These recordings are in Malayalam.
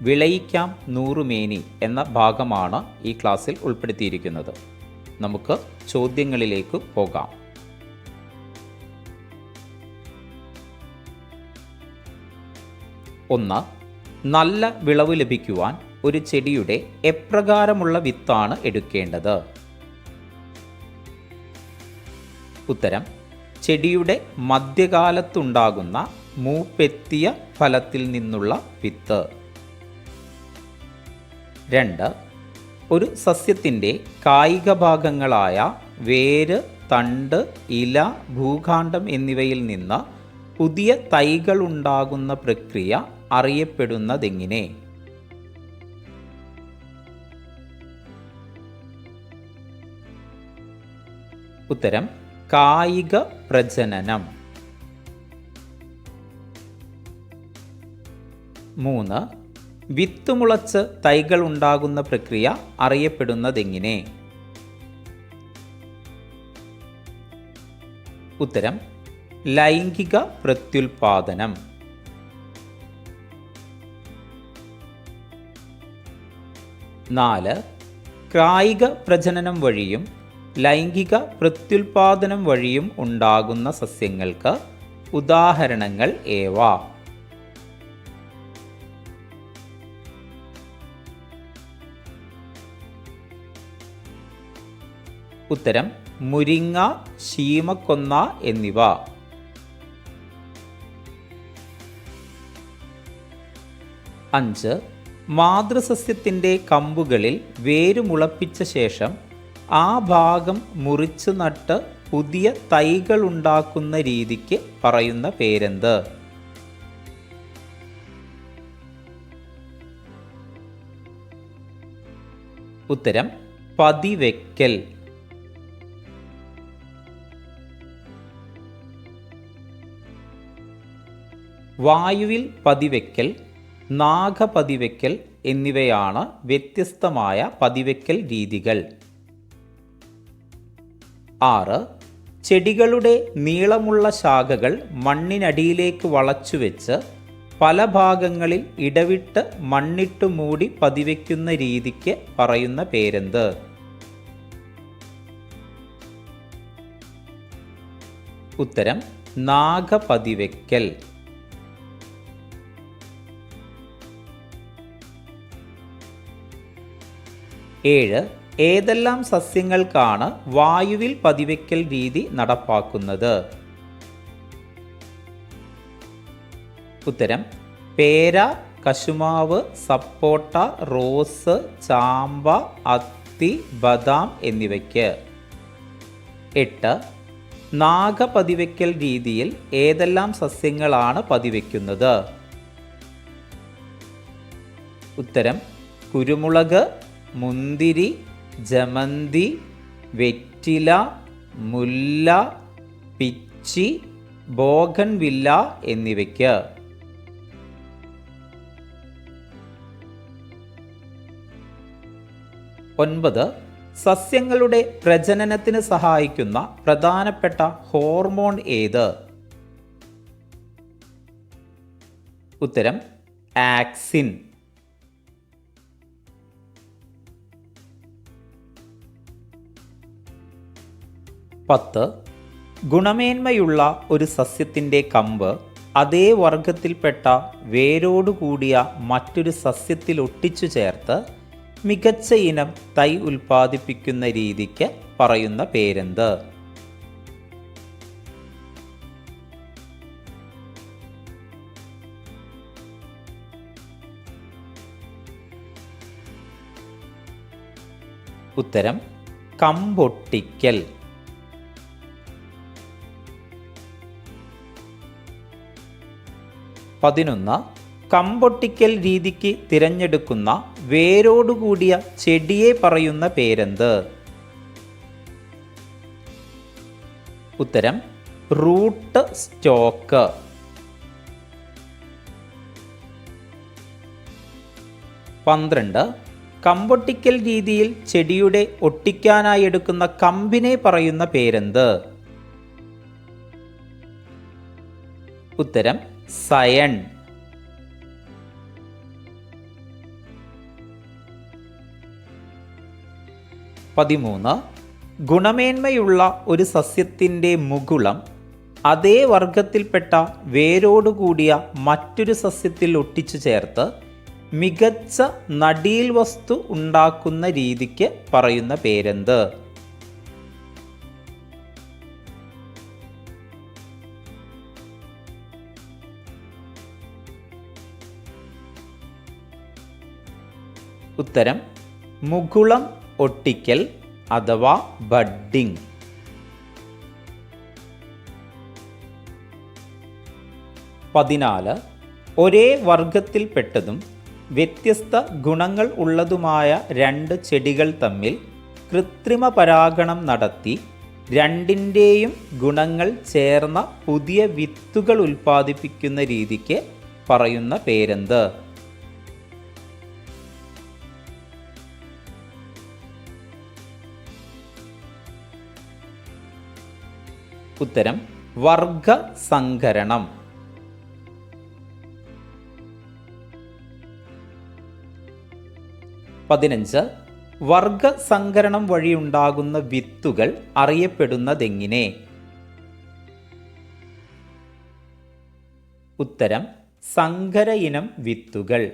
വിളയിക്കാം നൂറുമേനി എന്ന ഭാഗമാണ് ഈ ക്ലാസ്സിൽ ഉൾപ്പെടുത്തിയിരിക്കുന്നത്. നമുക്ക് ചോദ്യങ്ങളിലേക്ക് പോകാം. ഒന്ന് നല്ല വിളവ് ലഭിക്കുവാൻ ഒരു ചെടിയുടെ എപ്രകാരമുള്ള വിത്താണ് എടുക്കേണ്ടത്? ഉത്തരം ചെടിയുടെ മധ്യകാലത്തുണ്ടാകുന്ന മൂപ്പെത്തിയ ഫലത്തിൽ നിന്നുള്ള വിത്ത്. രണ്ട് ഒരു സസ്യത്തിന്റെ കായിക ഭാഗങ്ങളായ വേര് തണ്ട് ഇല ഭൂഖാണ്ഡം എന്നിവയിൽ നിന്ന് പുതിയ തൈകൾ ഉണ്ടാകുന്ന പ്രക്രിയ അറിയപ്പെടുന്നതെങ്ങനെ? ഉത്തരം കായിക പ്രജനനം. മൂന്ന് വിത്ത് മുളച്ച് തൈകൾ ഉണ്ടാകുന്ന പ്രക്രിയ അറിയപ്പെടുന്നതെങ്ങനെ? ഉത്തരം ലൈംഗിക പ്രത്യുൽപാദനം. നാല് കായിക പ്രജനനം വഴിയും ലൈംഗിക പ്രത്യുൽപാദനം വഴിയും ഉണ്ടാകുന്ന സസ്യങ്ങൾക്ക് ഉദാഹരണങ്ങൾ ഏവ? ഉത്തരം മുരിങ്ങ ശീമക്കൊന്ന എന്നിവ. അഞ്ച്. മാതൃസസ്യത്തിന്റെ കമ്പുകളിൽ വേരുമുളപ്പിച്ച ശേഷം ആ ഭാഗം മുറിച്ച് നട്ട് പുതിയ തൈകൾ ഉണ്ടാക്കുന്ന രീതിക്ക് പറയുന്ന പേരെന്ത്? ഉത്തരം പതിവെക്കൽ. വായുവിൽ പതിവെക്കൽ നാഗപതിവെക്കൽ എന്നിവയാണ് വ്യത്യസ്തമായ പതിവെക്കൽ രീതികൾ. ആറ്. ചെടികളുടെ നീളമുള്ള ശാഖകൾ മണ്ണിനടിയിലേക്ക് വളച്ചുവെച്ച് പല ഭാഗങ്ങളിൽ ഇടവിട്ട് മണ്ണിട്ട് മൂടി പതിവെക്കുന്ന രീതിക്ക് പറയുന്ന പേരെന്ത്? ഉത്തരം നാഗപതിവെക്കൽ. ഏഴ് ഏതെല്ലാം സസ്യങ്ങൾക്കാണ് വായുവിൽ പതിവെക്കൽ രീതി നടപ്പാക്കുന്നത്? ഉത്തരം പേര കശുമാവ് സപ്പോട്ട റോസ് ചാമ്പ അത്തി ബദാം എന്നിവയ്ക്ക്. എട്ട് നാഗപതിവെക്കൽ രീതിയിൽ ഏതെല്ലാം സസ്യങ്ങളാണ് പതിവെക്കുന്നത്? ഉത്തരം കുരുമുളക് മുന്തിരി ജമന്തി വെറ്റില മുല്ല പിച്ചി ബോഗൻവില്ല എന്നിവയ്ക്ക്. ഒൻപത് സസ്യങ്ങളുടെ പ്രജനനത്തിന് സഹായിക്കുന്ന പ്രധാനപ്പെട്ട ഹോർമോൺ ഏത്? ഉത്തരം ആക്സിൻ. പത്ത്. ഗുണമേന്മയുള്ള ഒരു സസ്യത്തിന്റെ കമ്പ് അതേ വർഗത്തിൽപ്പെട്ട വേരോടുകൂടിയ മറ്റൊരു സസ്യത്തിൽ ഒട്ടിച്ചു ചേർത്ത് മികച്ച ഇനം തൈ ഉൽപ്പാദിപ്പിക്കുന്ന രീതിക്ക് പറയുന്ന പേരെന്ത്? ഉത്തരം കമ്പൊട്ടിക്കൽ. പതിനൊന്ന് കമ്പൊട്ടിക്കൽ രീതിക്ക് തിരഞ്ഞെടുക്കുന്ന വേരോടുകൂടിയ ചെടിയെ പറയുന്ന പേരെന്ത്? ഉത്തരം റൂട്ട് സ്റ്റോക്ക്. പന്ത്രണ്ട് കമ്പൊട്ടിക്കൽ രീതിയിൽ ചെടിയുടെ ഒട്ടിക്കാനായി എടുക്കുന്ന കമ്പിനെ പറയുന്ന പേരെന്ത്? ഉത്തരം സയൺ. പതിമൂന്ന്. ഗുണമേന്മയുള്ള ഒരു സസ്യത്തിന്റെ മുകുളം അതേ വർഗത്തിൽപ്പെട്ട വേരോടുകൂടിയ മറ്റൊരു സസ്യത്തിൽ ഒട്ടിച്ചു ചേർത്ത് മികച്ച നടീൽ വസ്തു ഉണ്ടാക്കുന്ന രീതിക്ക് പറയുന്ന പേരെന്ത്? ഉത്തരം മുകുളം ഒട്ടിക്കൽ അഥവാ ബഡ്ഡിംഗ്. പതിനാല് ഒരേ വർഗത്തിൽപ്പെട്ടതും വ്യത്യസ്ത ഗുണങ്ങൾ ഉള്ളതുമായ രണ്ട് ചെടികൾ തമ്മിൽ കൃത്രിമ പരാഗണം നടത്തി രണ്ടിന്റെയും ഗുണങ്ങൾ ചേർന്ന പുതിയ വിത്തുകൾ ഉൽപ്പാദിപ്പിക്കുന്ന രീതിക്ക് പറയുന്ന പേരെന്ത്? ഉത്തരം വർഗസങ്കരണം പതിനഞ്ച് വർഗസങ്കരണം വഴിയുണ്ടാകുന്ന വിത്തുകൾ അറിയപ്പെടുന്നതെങ്ങനെ? ഉത്തരം സങ്കര ഇനം വിത്തുകൾ.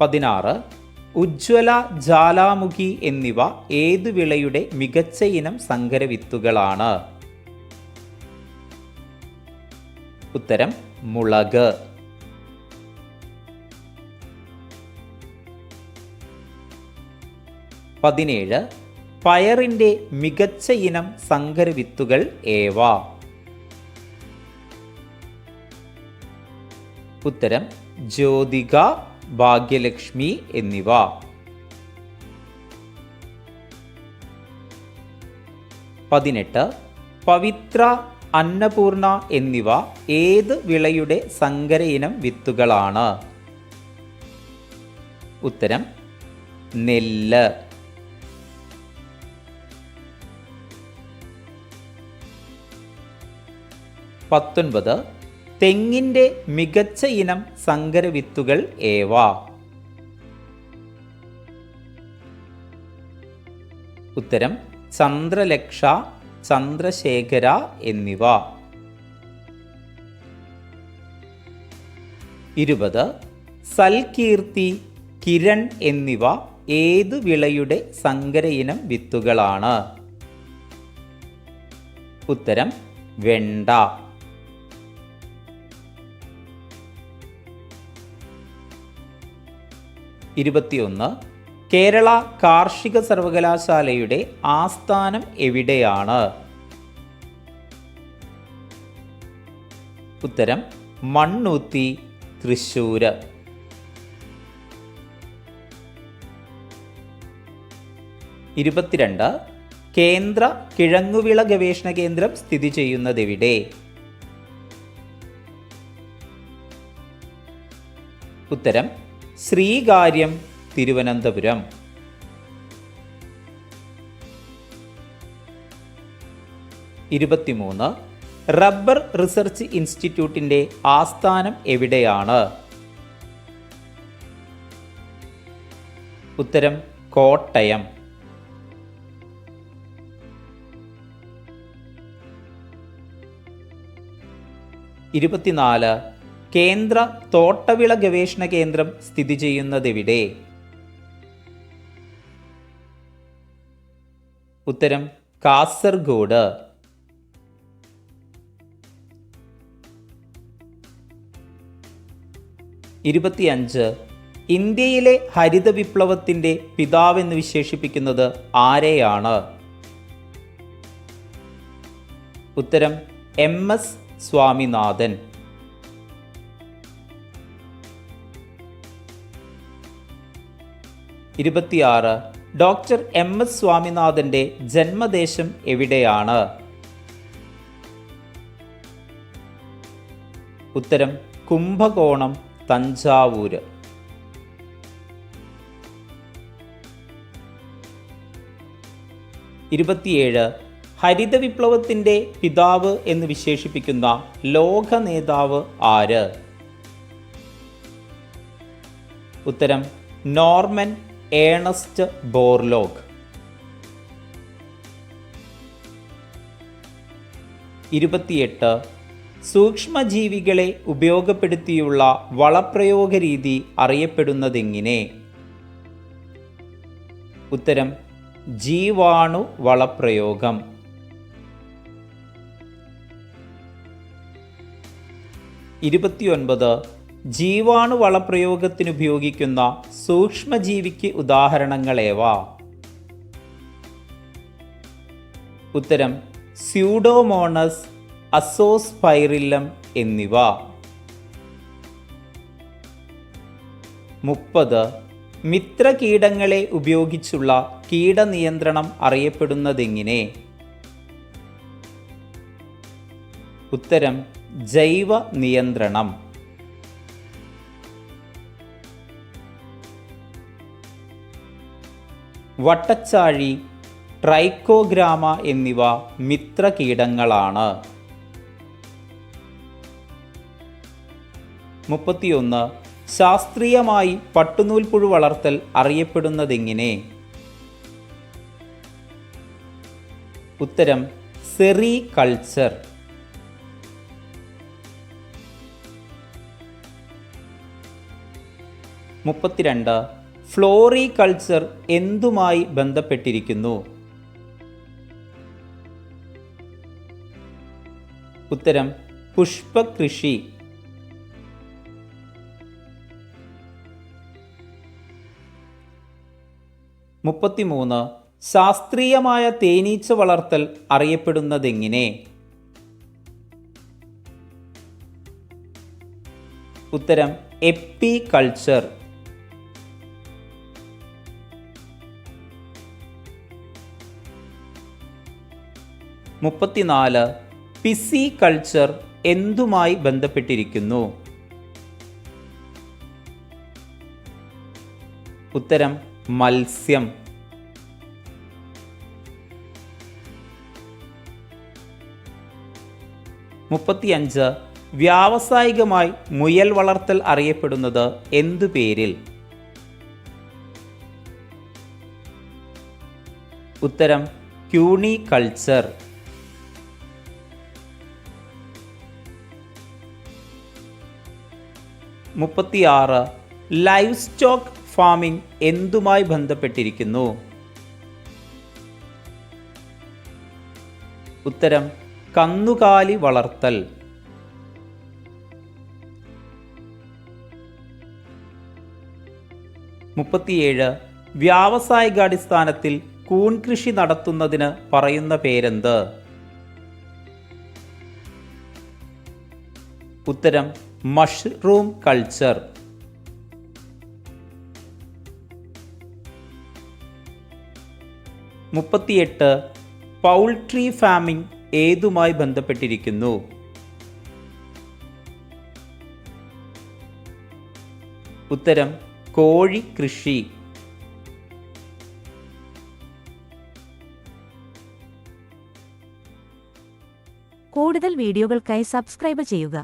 പതിനാറ് ഉജ്ജ്വല ജാലാമുഖി എന്നിവ ഏതു വിളയുടെ മികച്ച ഇനം സങ്കരവിത്തുകളാണ്? ഉത്തരം മുളക്. പതിനേഴ് പയറിന്റെ മികച്ച ഇനം സങ്കരവിത്തുകൾ ഏവ? ഉത്തരം ജ്യോതിക ഭാഗ്യലക്ഷ്മി എന്നിവ. പതിനെട്ട്. പവിത്ര അന്നപൂർണ എന്നിവ ഏത് വിളയുടെ സങ്കര ഇനം വിത്തുകളാണ്? ഉത്തരം നെല്ല്. പത്തൊൻപത്. തെങ്ങിന്റെ മികച്ച ഇനം സങ്കര വിത്തുകൾ ഏവ? ഉത്തരം ചന്ദ്രലക്ഷ ചന്ദ്രശേഖര എന്നിവ. ഇരുപത് സൽകീർത്തി കിരൺ എന്നിവ ഏത് വിളയുടെ സങ്കര ഇനം വിത്തുകളാണ്? ഉത്തരം വെണ്ട. ഇരുപത്തിയൊന്ന് കേരള കാർഷിക സർവകലാശാലയുടെ ആസ്ഥാനം എവിടെയാണ്? ഉത്തരം മണ്ണൂത്തി തൃശ്ശൂര്. ഇരുപത്തിരണ്ട് കേന്ദ്ര കിഴങ്ങുവിള ഗവേഷണ കേന്ദ്രം സ്ഥിതി ചെയ്യുന്നതെവിടെ ഉത്തരം ശ്രീകാര്യം തിരുവനന്തപുരം. ഇരുപത്തിമൂന്ന്. റബ്ബർ റിസർച്ച് ഇൻസ്റ്റിറ്റ്യൂട്ടിന്റെ ആസ്ഥാനം എവിടെയാണ്? ഉത്തരം കോട്ടയം. ഇരുപത്തിനാല്. കേന്ദ്ര തോട്ടവിള ഗവേഷണ കേന്ദ്രം സ്ഥിതി ചെയ്യുന്നതെവിടെ? ഉത്തരം കാസർഗോഡ്. ഇരുപത്തിയഞ്ച്. ഇന്ത്യയിലെ ഹരിത വിപ്ലവത്തിന്റെ പിതാവെന്ന് വിശേഷിപ്പിക്കുന്നത് ആരെയാണ്? ഉത്തരം എം എസ് സ്വാമിനാഥൻ. ഇരുപത്തിയാറ്. ഡോക്ടർ എം എസ് സ്വാമിനാഥന്റെ ജന്മദേശം എവിടെയാണ്? ഉത്തരം കുംഭകോണം തഞ്ചാവൂര്. ഇരുപത്തിയേഴ്. ഹരിത വിപ്ലവത്തിന്റെ പിതാവ് എന്ന് വിശേഷിപ്പിക്കുന്ന ലോക നേതാവ് ആര്? ഉത്തരം നോർമൻ ഏണസ്റ്റ് ബോർലോഗ് ഇരുപത്തിയെട്ട്. സൂക്ഷ്മജീവികളെ ഉപയോഗപ്പെടുത്തിയുള്ള വളപ്രയോഗ രീതി അറിയപ്പെടുന്നതെങ്ങനെ? ഉത്തരം ജീവാണു വളപ്രയോഗം. ഇരുപത്തിയൊൻപത്. ജീവാണു വളപ്രയോഗത്തിന് ഉപയോഗിക്കുന്ന സൂക്ഷ്മജീവിക്ക് ഉദാഹരണങ്ങളേവ? ഉത്തരം സ്യൂഡോമോണസ് അസോസ്പൈറില്ലം എന്നിവ. മുപ്പത് മിത്രകീടങ്ങളെ ഉപയോഗിച്ചുള്ള കീടനിയന്ത്രണം അറിയപ്പെടുന്നതെങ്ങനെ? ഉത്തരം ജൈവ നിയന്ത്രണം വട്ടച്ചാഴി ട്രൈക്കോഗ്രാമ എന്നിവ മിത്രകീടങ്ങളാണ് മുപ്പത്തിയൊന്ന്. ശാസ്ത്രീയമായി പട്ടുനൂൽപ്പുഴു വളർത്തൽ അറിയപ്പെടുന്നതെങ്ങനെ? ഉത്തരം സെറി കൾച്ചർ മുപ്പത്തിരണ്ട്. ഫ്ലോറി കൾച്ചർ എന്തുമായി ബന്ധപ്പെട്ടിരിക്കുന്നു? ഉത്തരം പുഷ്പകൃഷി. മുപ്പത്തിമൂന്ന് ശാസ്ത്രീയമായ തേനീച്ച വളർത്തൽ അറിയപ്പെടുന്നതെങ്ങനെ? ഉത്തരം എപ്പി കൾച്ചർ മുപ്പത്തിനാല് പിസി കൾച്ചർ എന്തുമായി ബന്ധപ്പെട്ടിരിക്കുന്നു? ഉത്തരം മത്സ്യം. മുപ്പത്തിയഞ്ച് വ്യാവസായികമായി മുയൽ വളർത്തൽ അറിയപ്പെടുന്നത് എന്തു പേരിൽ? ഉത്തരം ക്യൂണി കൾച്ചർ മുപ്പത്തിയാറ് ലൈവ് സ്റ്റോക്ക് ഫാമിംഗ് എന്തുമായി ബന്ധപ്പെട്ടിരിക്കുന്നു? ഉത്തരം കന്നുകാലി വളർത്തൽ. മുപ്പത്തിയേഴ് വ്യാവസായികാടിസ്ഥാനത്തിൽ കൂൺ കൃഷി നടത്തുന്നതിന് പറയുന്ന പേരെന്ത്? ഉത്തരം മഷ്റൂം കൾച്ചർ മുപ്പത്തിയെട്ട് പൗൾട്രി ഫാമിംഗ് ഏതുമായി ബന്ധപ്പെട്ടിരിക്കുന്നു? ഉത്തരം കോഴി കൃഷി. കൂടുതൽ വീഡിയോകൾക്കായി സബ്സ്ക്രൈബ് ചെയ്യുക.